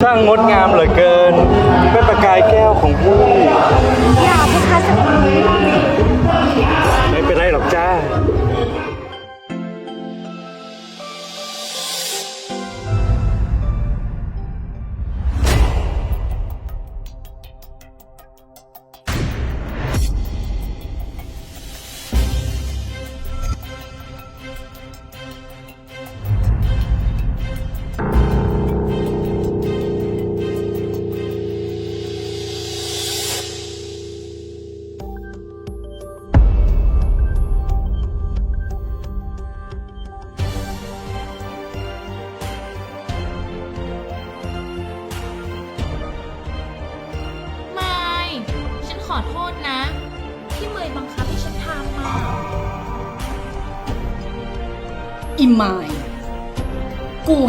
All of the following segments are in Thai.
ช่างงดงามเหลือเกินเป็นประกายแก้วของผู้อย่าเพคะส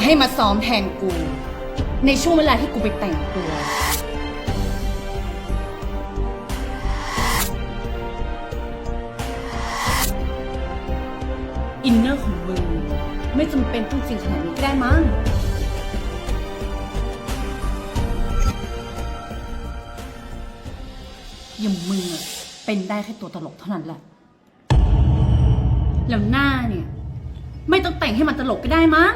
ให้มาซ้อมแทนกู ในช่วงเวลาที่กูไปแต่งตัว อินเนอร์ของมึงไม่จำเป็นต้องจริงขนาดนี้ก็ได้มั้งอย่างมึงอะเป็นได้แค่ตัวตลกเท่านั้นแหละ แล้วหน้าเนี่ย ไม่ต้องแต่งให้มันตลกก็ได้มั้ง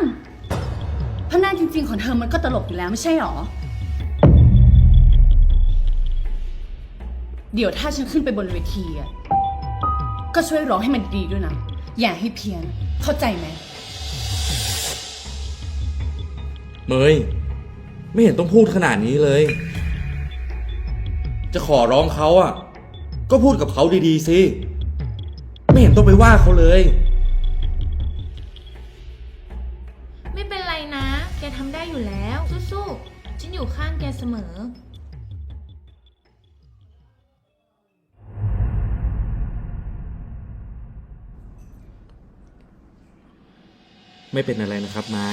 ราะหน้าจริงๆของเธอมันก็ตลกอยู่แล้วไม่ใช่หรอ เดี๋ยวถ้าฉันขึ้นไปบนเวทีอะก็ช่วยร้องให้มันดีด้วยนะ อย่าให้เพี้ยน เข้าใจไหม เมยไม่เห็นต้องพูดขนาดนี้เลย จะขอร้องเขาอะ ก็พูดกับเขาดีๆสิ ไม่เห็นต้องไปว่าเขาเลย มอ ไม่เป็นอะไรนะครับไม้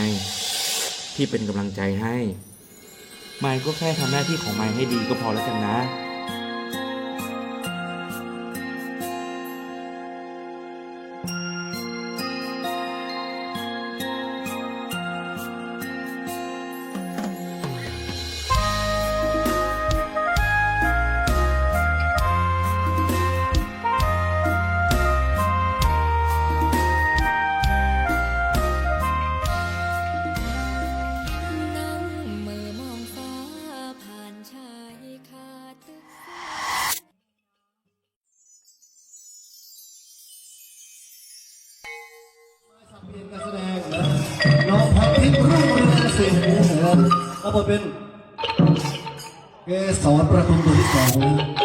พี่เป็นกำลังใจให้ ไม้ก็แค่ทำหน้าที่ของไม้ให้ดีก็พอแล้วกันนะ รับบทเป็นเกสรประทุมตัวที่สองนะ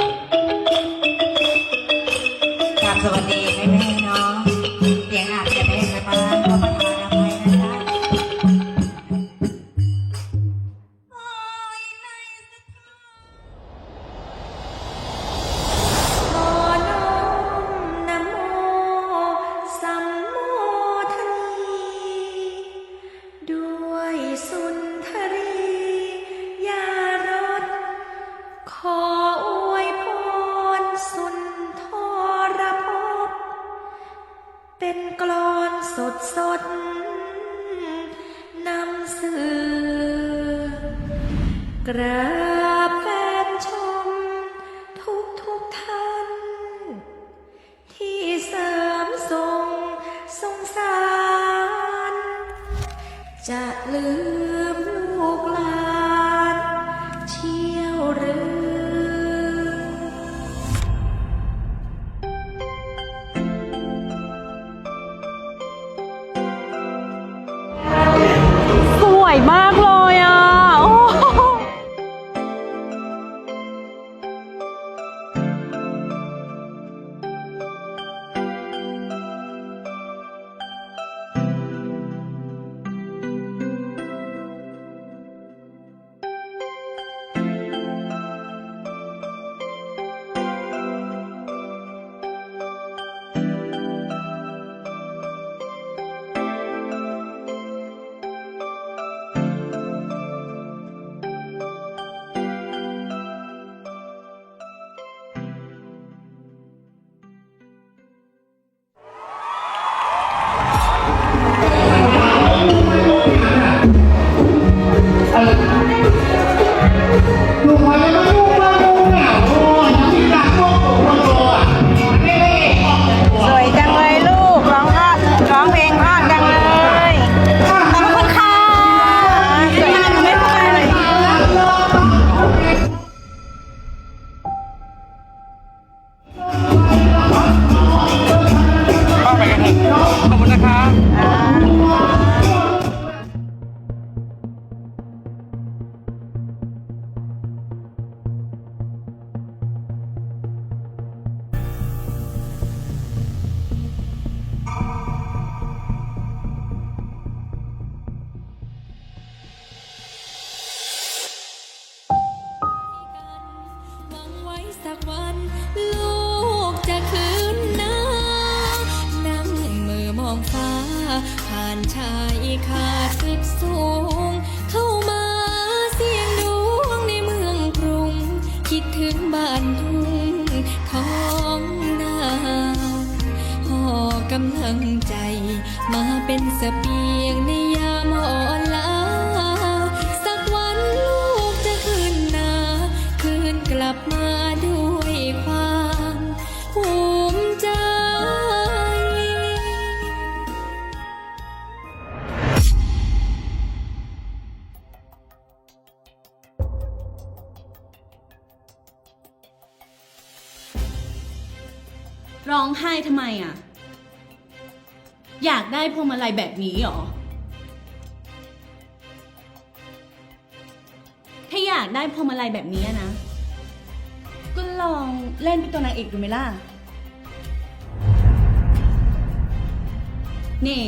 จะลืมลูกหลานเที่ยวเรือ มาเป็นสเปียงในยามอ่อน ได้พวงมาลัยแบบนี้หรอ ถ้าอยากได้พวงมาลัยแบบนี้นะ ก็ลองเล่นเป็นตัวนางเอกดูไหมล่ะ นี่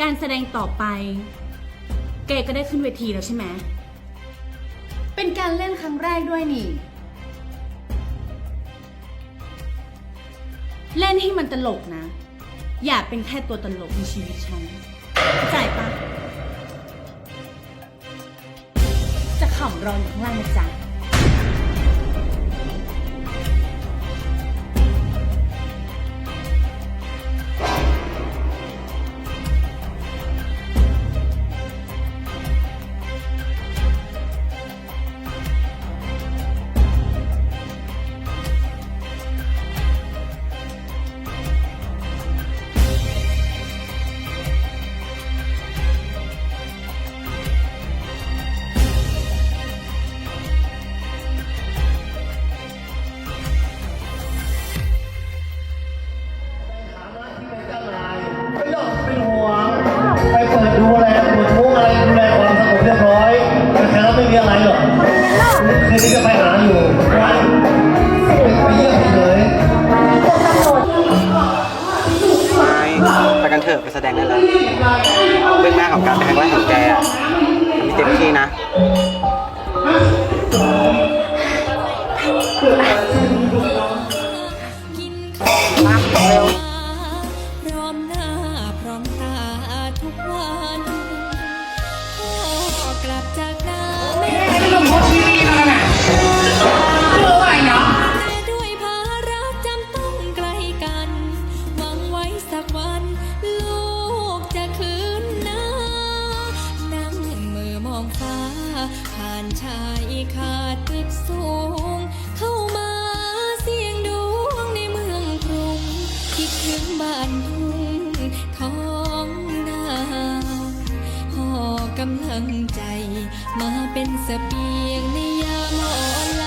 การแสดงต่อไปเกก็ได้ขึ้นเวทีแล้วใช่ไหม เป็นการเล่นครั้งแรกด้วยนี่เล่นให้มันตลกนะ อย่าเป็นแค่ตัวตลกในชีวิตฉันเข้าใจปะจะขำรออยู่ข้างล่างนะจ๊ะ ทั้งใจ มาเป็นสเปียงในยามอ่อน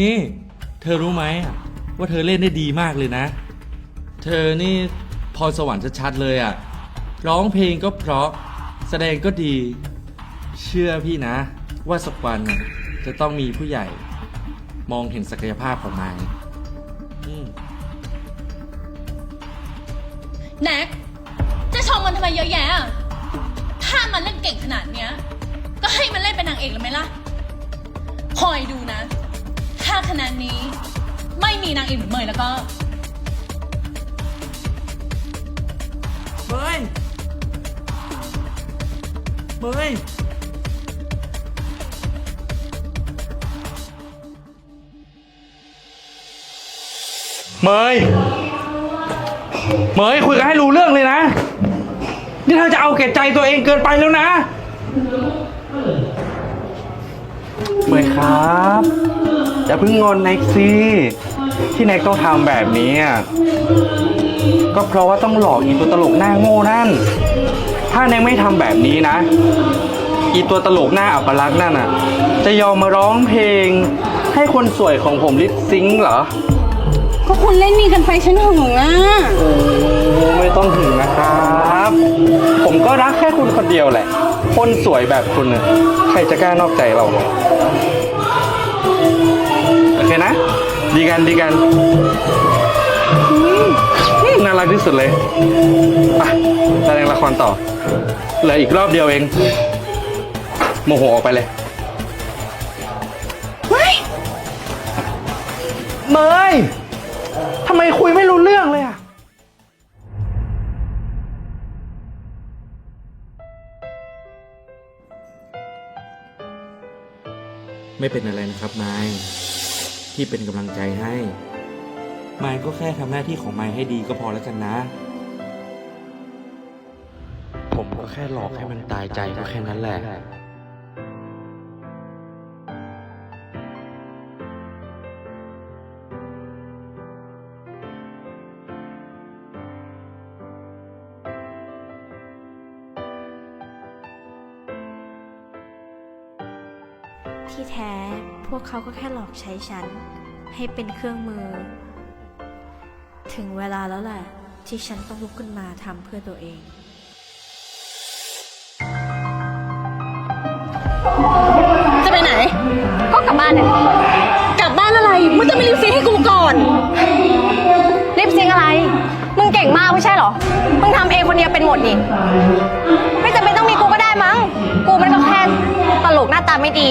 นี่ เธอรู้ไหมว่าเธอเล่นได้ดีมากเลยนะ เธอนี่พรสวรรค์ชัดๆเลยอะ่ะ ร้องเพลงก็เพราะ แสดงก็ดี เชื่อพี่นะ ว่าสักวันจะต้องมีผู้ใหญ่ มองเห็นศักยภาพของนายแน็กจะชมมันทำไมเยอะแยะ ถ้ามันเล่นเก่งขนาดเนี้ย ก็ให้มันเล่นเป็นนางเอกเลยไหมล่ะ คอยดูนะ ถ้าคณะนี้ ไม่มีนางเอกเหมือนเมยแล้วก็ เมยเมยเมยเมยคุยกันให้รู้เรื่องเลยนะ นี่เธอจะเอาแก่ใจตัวเองเกินไปแล้วนะ เมยครับอย่าเพิ่งงอนแน็กสิที่แน็กต้องทำแบบนี้อะก็เพราะว่าต้องหลอกอีตัวตลกหน้าโง่นั่น ถ้าแน็กไม่ทำแบบนี้นะ อีตัวตลกหน้าอัปลักษณ์นั่นอะ จะยอมมาร้องเพลง ให้คนสวยของผมลิปซิงค์เหรอ ก็คุณเล่นมีกันไปฉันหึงอะ โอ้ไม่ต้องถึงนะครับ ผมก็รักแค่คุณคนเดียวแหละ คนสวยแบบคุณน่ะใครจะกล้านอกใจเราโอเค นะ ดีกันดีกันอืมน่ารักที่สุดเลยไปแสดงละครต่อเหลืออีกรอบเดียวเอง โมโหออกไปเลยเฮ้ยเมยทำไมคุยไม่รู้เรื่องเลยอะไม่เป็นอะไรนะครับนาย ที่เป็นกำลังใจให้ มายก็แค่ทำหน้าที่ของมายให้ดีก็พอแล้วกันนะ ผมก็แค่หลอกให้มันตายใจก็แค่นั้นแหละ ที่แท้ พวกเขาก็แค่หลอกใช้ฉัน ให้เป็นเครื่องมือ ถึงเวลาแล้วแหละที่ฉันต้องลุกขึ้นมาทำเพื่อตัวเอง จะไปไหน ก็กลับบ้านเนี่ยกลับบ้านอะไร มึงจะไม่รีบซิงให้กูก่อน รีบซิงอะไร มึงเก่งมากไม่ใช่เหรอ มึงทำเองคนเดียวเป็นหมดนี่ ไม่จำเป็นต้องมีกูก็ได้มั้ง กูมันก็แค่ตลกหน้าตาไม่ดี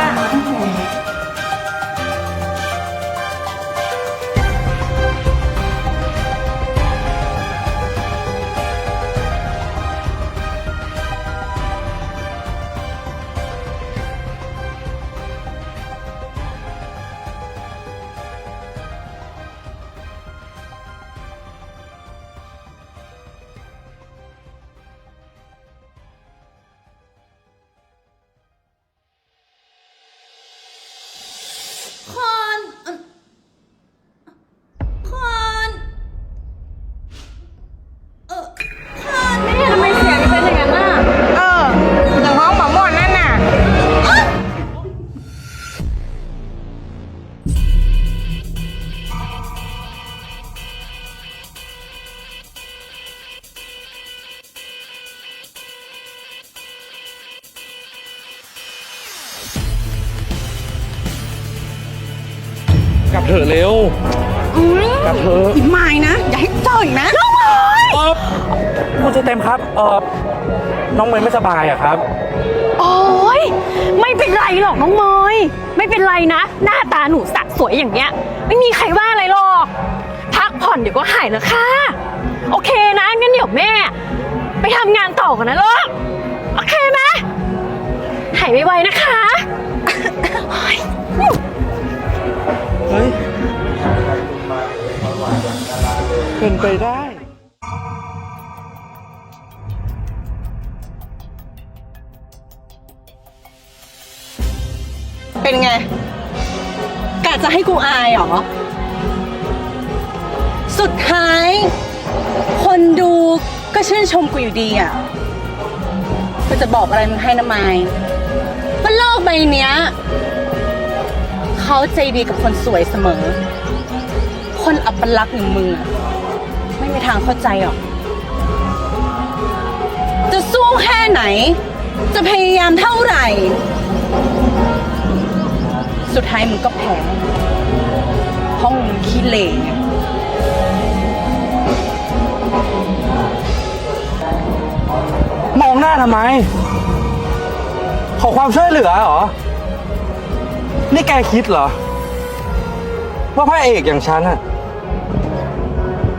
เถอะเร็วกลับเถอะอีไม้นะ อย่าให้เจออีกนะน้องไม้เออคุณจะเต็มครับเออน้องเมย์ไม่สบายอะครับ โอ้ยไม่เป็นไรหรอกน้องเมยไม่เป็นไรนะ หน้าตาหนูสะสวยอย่างเงี้ย ไม่มีใครว่าอะไรหรอก พักผ่อนเดี๋ยวก็หายแล้วค่ะ โอเคนะงั้นเดี๋ยวแม่ ไปทำงานต่อกันนะลูกโอเคไหมหายไวๆนะคะ เป็นไปได้ เป็นไงกะจะให้กูอายเหรอ สุดท้าย คนดูก็ชื่นชมกูอยู่ดีอะกูจะบอกอะไรมึงให้นะไมายว่าโลกใบเนี้ย เขาใจดีกับคนสวยเสมอ คนอัปลักษณ์อย่างมึงอะ ไม่มีทางเข้าใจหรอก จะสู้แค่ไหน จะพยายามเท่าไหร่ สุดท้ายมึงก็แพ้เพราะมึงขี้เหร่ไงมองหน้าทำไม ขอความช่วยเหลือเหรอ นี่แกคิดเหรอ ว่าพระเอกอย่างฉันอะ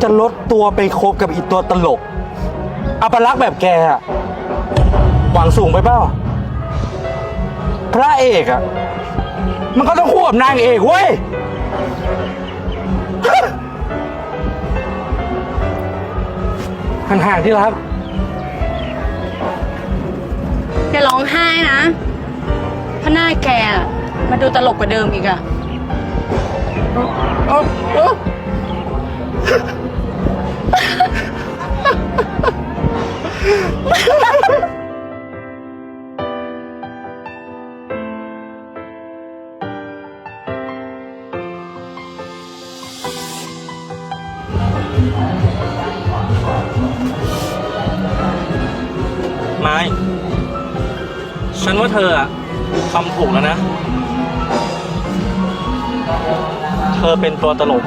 จะลดตัวไปคบกับอีตัวตลกอัปลักษณ์แบบแกอะหวังสูงไปเปล่าพระเอกอะมันก็ต้องคู่กับนางเอกเว้ย ห่างๆที่รัก อย่าร้องไห้นะเพราะหน้าแกอะมาดูตลกกว่าเดิมอีกอะไม้ เธออะทำถูกแล้วนะ เธอเป็นตัวตลก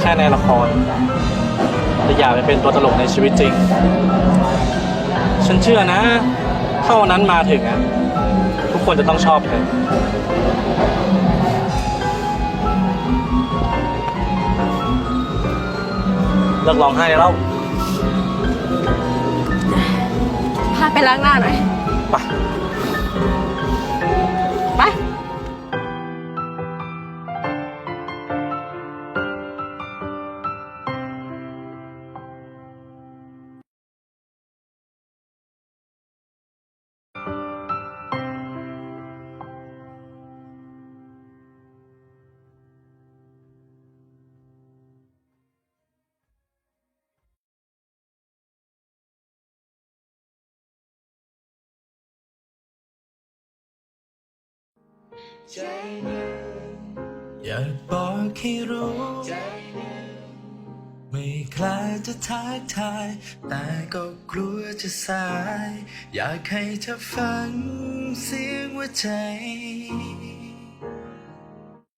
แค่ในละคร แต่อย่าไปเป็นตัวตลกในชีวิตจริง ฉันเชื่อนะถ้าวันนั้นมาถึงอะทุกคนจะต้องชอบเธอเลิกร้องไห้ได้แล้วพาไปล้างหน้าหน่อย ไปไป อยากบอกให้รู้ไม่คล้ายจะทักทาย แต่ก็กลัวจะสาย อยากให้เธอฟังเสียงหัวใจ